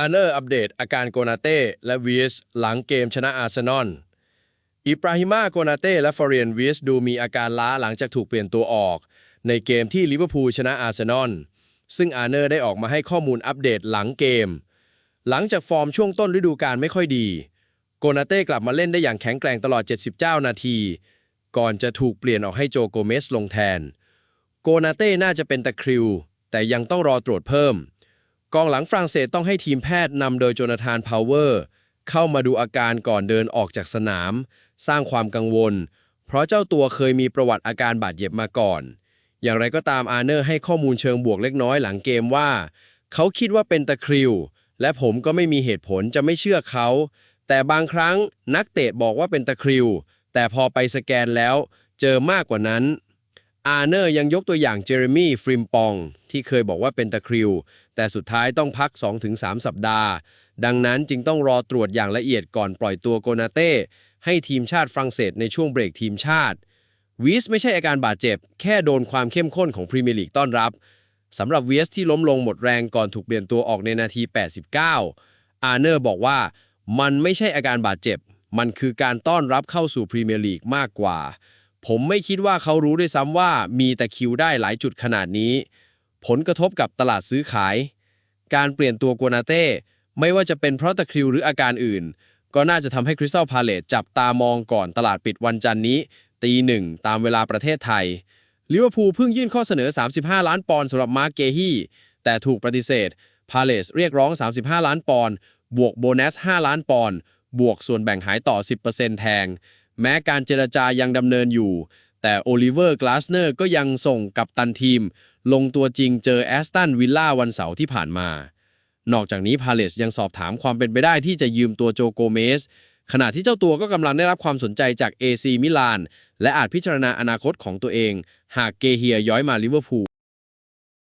อาร์เนอร์อัปเดตอาการโกนาเต้และวีสหลังเกมชนะอาร์เซนอล อิบราฮิมาโกนาเต้และฟอร์เรียนวีสดูมีอาการล้าหลังจากถูกเปลี่ยนตัวออก ในเกมที่ลิเวอร์พูลชนะอาร์เซนอล ซึ่งอาร์เนอร์ได้ออกมาให้ข้อมูลอัปเดตหลังเกม หลังจากฟอร์มช่วงต้นฤดูกาลไม่ค่อยดี โกนาเต้กลับมาเล่นได้อย่างแข็งแกร่งตลอด 79 นาที ก่อนจะถูกเปลี่ยนออกให้โจโกเมสลงแทน โกนาเต้น่าจะเป็นตะคริว แต่ยังต้องรอตรวจเพิ่ม กองหลังฝรั่งเศสต้องให้ทีมแพทย์นำโดยโจนาธานพาวเวอร์เข้ามาดูอาการก่อนเดินออกจากสนาม สร้างความกังวล เพราะเจ้าตัวเคยมีประวัติอาการบาดเจ็บมาก่อน อย่างไรก็ตามอาร์เนอร์ให้ข้อมูลเชิงบวกเล็กน้อยหลังเกมว่า เขาคิดว่าเป็นตะคริว และผมก็ไม่มีเหตุผลจะไม่เชื่อเขา แต่บางครั้งนักเตะบอกว่าเป็นตะคริว แต่พอไปสแกนแล้ว เจอมากกว่านั้น อาร์เนอร์ยังยกตัวอย่างเจอร์มี่ฟริมปอง ที่เคยบอกว่าเป็นตะคริว แต่สุดท้ายต้องพัก 2-3 สัปดาห์ ดังนั้นจึงต้องรอตรวจอย่างละเอียดก่อนปล่อยตัวโกนาเต้ให้ทีมชาติฝรั่งเศสในช่วงเบรกทีมชาติวีสไม่ใช่อาการบาดเจ็บ แค่โดนความเข้มข้นของพรีเมียร์ลีกต้อนรับสำหรับวีสที่ล้มลงหมดแรงก่อนถูกเปลี่ยนตัวออกในนาที 89 อาร์เนอร์บอกว่ามันไม่ใช่อาการบาดเจ็บ มันคือการต้อนรับเข้าสู่พรีเมียร์ลีกมากกว่า ผมไม่คิดว่าเขารู้ด้วยซ้ำว่ามีแต่คิวได้หลายจุดขนาดนี้ ผลกระทบกับตลาดซื้อขาย การเปลี่ยนตัวกัวนาเต้ไม่ว่าจะเป็นเพราะตะคริวหรืออาการอื่น ก็น่าจะทำให้คริสตัลพาเลตจับตามองก่อนตลาดปิดวันจันนี้ ตีหนึ่งตามเวลาประเทศไทยลิเวอร์พูลเพิ่งยื่นข้อเสนอ 35 ล้านปอนด์สำหรับมาร์กเกฮีแต่ถูกปฏิเสธ พาเลสเรียกร้อง 35 ล้านปอนด์บวกโบนัส 5 ล้านปอนด์บวกส่วนแบ่งหายต่อ 10%แทง แม้การเจรจายังดำเนินอยู่ แต่โอลิเวอร์กลาสเนอร์ก็ยังส่งกับตันทีม ลงตัวจริงเจอแอสตันวิลล่าวันเสาร์ที่ผ่านมา นอกจากนี้พาเลสยังสอบถามความเป็นไปได้ที่จะยืมตัวโจโกเมส ขณะที่เจ้าตัวก็กำลังได้รับความสนใจจาก AC มิลาน และอาจพิจารณาอนาคตของตัวเอง หากเกเฮียย้อยมาลิเวอร์พูล